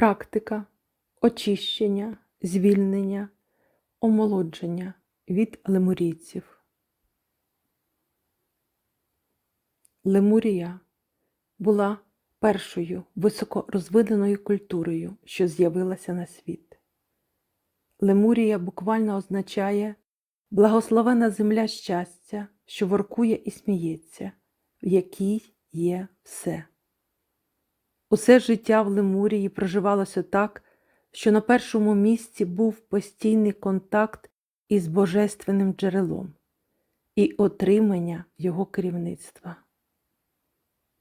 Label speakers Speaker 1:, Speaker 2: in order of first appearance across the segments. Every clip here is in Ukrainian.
Speaker 1: Практика очищення, звільнення, омолодження від лемурійців. Лемурія була першою високорозвиненою культурою, що з'явилася на світ. Лемурія буквально означає благословена земля щастя, що воркує і сміється, в якій є все. Усе життя в Лемурії проживалося так, що на першому місці був постійний контакт із божественним джерелом і отримання його керівництва.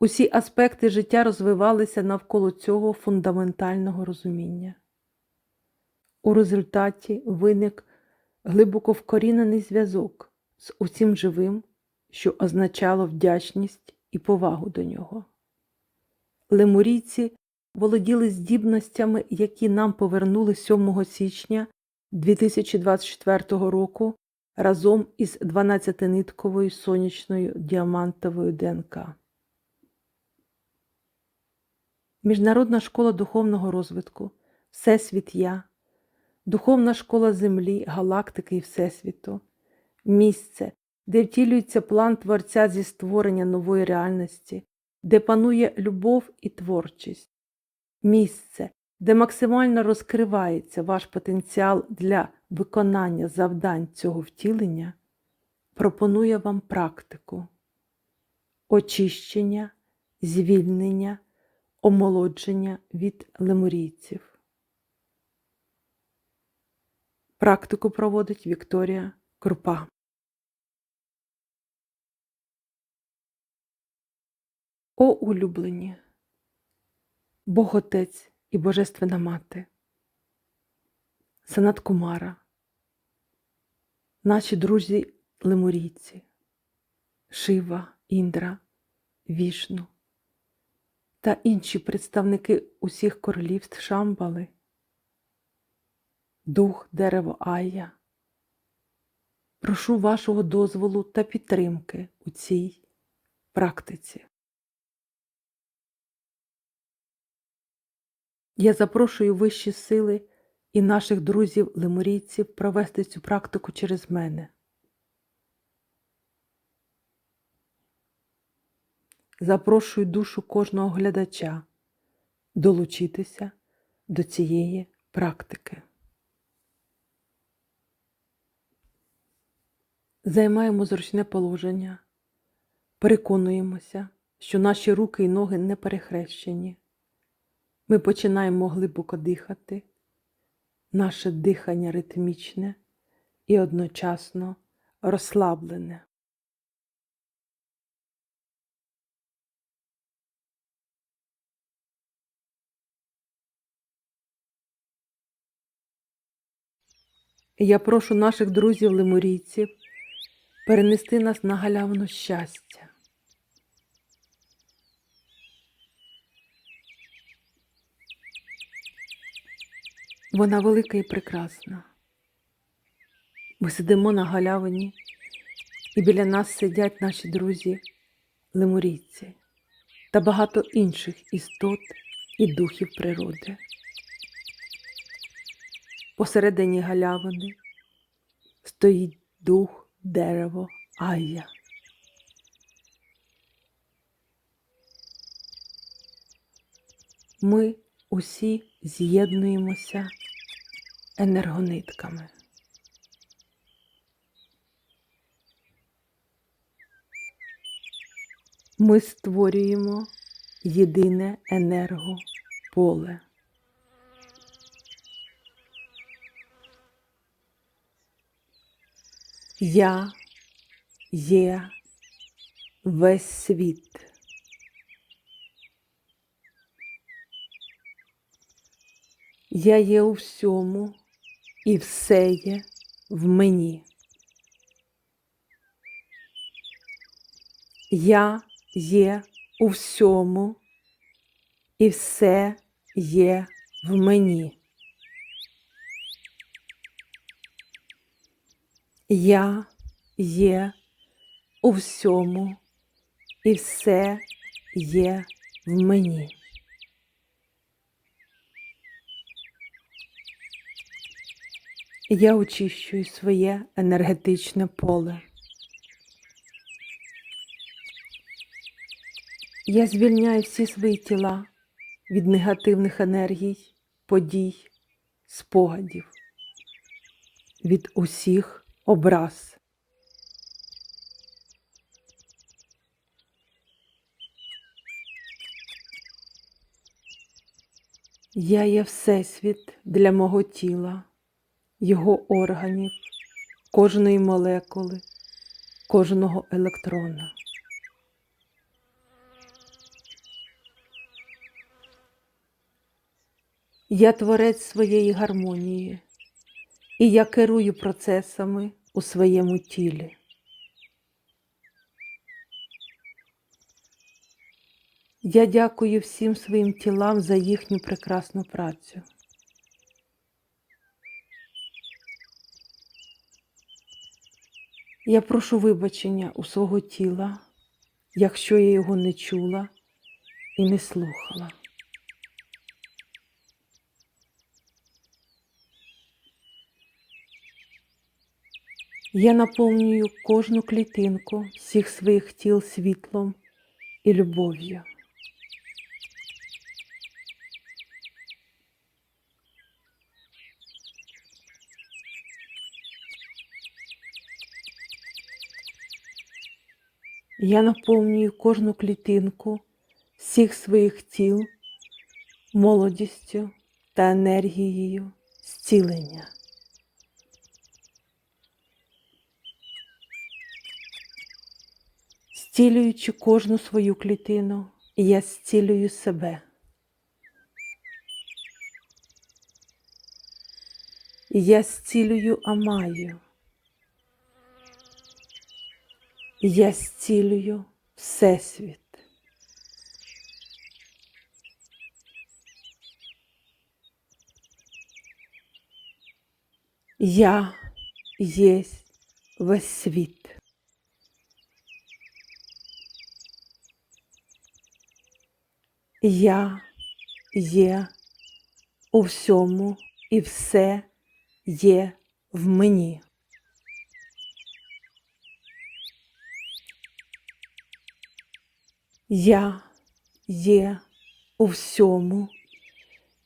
Speaker 1: Усі аспекти життя розвивалися навколо цього фундаментального розуміння. У результаті виник глибоко вкорінений зв'язок з усім живим, що означало вдячність і повагу до нього. Лемурійці володіли здібностями, які нам повернули 7 січня 2024 року разом із 12-нитковою сонячною діамантовою ДНК. Міжнародна школа духовного розвитку, Всесвіт Я, Духовна школа Землі, галактики і Всесвіту, місце, де втілюється план Творця зі створення нової реальності, де панує любов і творчість, місце, де максимально розкривається ваш потенціал для виконання завдань цього втілення, пропонує вам практику очищення, звільнення, омолодження від лемурійців. Практику проводить Вікторія Крупа. О улюблені, Бог Отець і Божественна Мати, Санат Кумара, наші друзі лемурійці, Шива, Індра, Вішну та інші представники усіх королівств Шамбали, Дух дерево Айя. Прошу вашого дозволу та підтримки у цій практиці. Я запрошую вищі сили і наших друзів-лемурійців провести цю практику через мене. Запрошую душу кожного глядача долучитися до цієї практики. Займаємо зручне положення, переконуємося, що наші руки і ноги не перехрещені. Ми починаємо глибоко дихати, наше дихання ритмічне і одночасно розслаблене. Я прошу наших друзів-лемурійців перенести нас на галявину щастя. Вона велика і прекрасна. Ми сидимо на галявині, і біля нас сидять наші друзі лемурійці та багато інших істот і духів природи. Посередині галявини стоїть дух дерево Айя. Ми усі з'єднуємося енергонитками. Ми створюємо єдине енергополе. Я є весь світ. Я є у всьому, і все є в мені. Я є у всьому, і все є в мені. Я є у всьому, і все є в мені. Я очищую своє енергетичне поле. Я звільняю всі свої тіла від негативних енергій, подій, спогадів, від усіх образ. Я є Всесвіт для мого тіла, його органів, кожної молекули, кожного електрона. Я творець своєї гармонії, і я керую процесами у своєму тілі. Я дякую всім своїм тілам за їхню прекрасну працю. Я прошу вибачення у свого тіла, якщо я його не чула і не слухала. Я наповнюю кожну клітинку всіх своїх тіл світлом і любов'ю. Я наповнюю кожну клітинку всіх своїх тіл молодістю та енергією зцілення. Зцілюючи кожну свою клітину, я зцілюю себе. Я зцілюю Амаю. Я зцілюю Всесвіт. Я єсть весь світ. Я є у всьому і все є в мені. Я є у всьому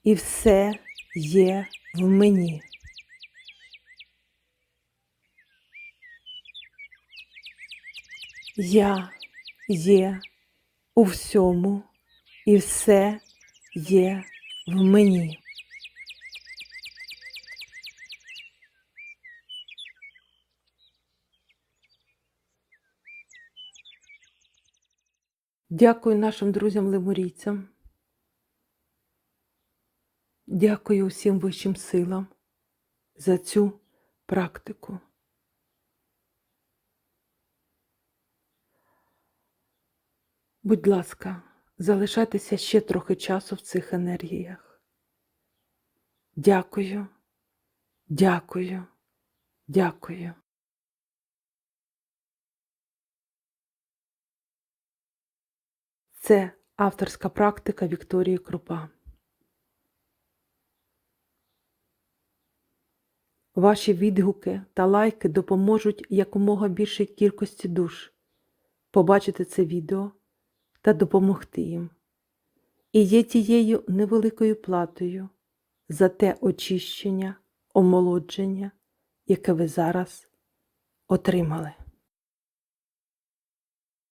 Speaker 1: і все є в мені. Я є у всьому і все є в мені. Дякую нашим друзям-лемурійцям. Дякую усім вищим силам за цю практику. Будь ласка, залишайтеся ще трохи часу в цих енергіях. Дякую, дякую, дякую. Це авторська практика Вікторії Крупа. Ваші відгуки та лайки допоможуть якомога більшій кількості душ побачити це відео та допомогти їм. І є тією невеликою платою за те очищення, омолодження, яке ви зараз отримали.